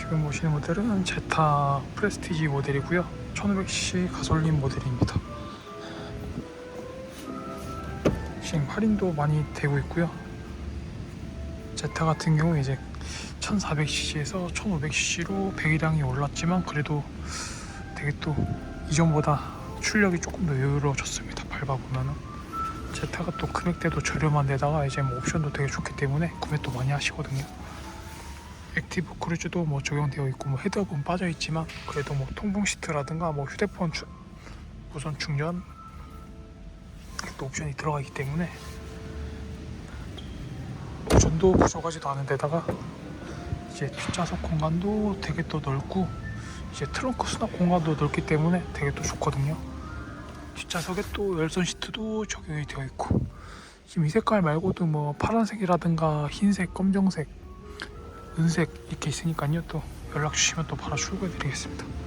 지금 보시는 모델은 제타 프레스티지 모델이고요. 1500cc 가솔린 모델입니다. 지금 할인도 많이 되고 있고요. 제타 같은 경우 이제 1400cc에서 1500cc로 배기량이 올랐지만 그래도 되게 또 이전보다 출력이 조금 더 여유로워졌습니다. 밟아보면은. 제타가 또 금액대도 저렴한 데다가 이제 뭐 옵션도 되게 좋기 때문에 구매 또 많이 하시거든요 액티브 크루즈도 뭐 적용되어 있고 뭐 헤드업은 빠져 있지만 그래도 뭐 통풍 시트라든가 뭐 휴대폰 추, 무선 충전 또 옵션이 들어가 있기 때문에 옵션도 부족하지도 않은 데다가 이제 뒷좌석 공간도 되게 또 넓고 이제 트렁크 수납 공간도 넓기 때문에 되게 또 좋거든요. 뒷좌석에 또 열선 시트도 적용이 되어 있고 지금 이 색깔 말고도 뭐 파란색이라든가 흰색, 검정색 은색 이렇게 있으니까요. 또 연락 주시면 또 바로 출고해 드리겠습니다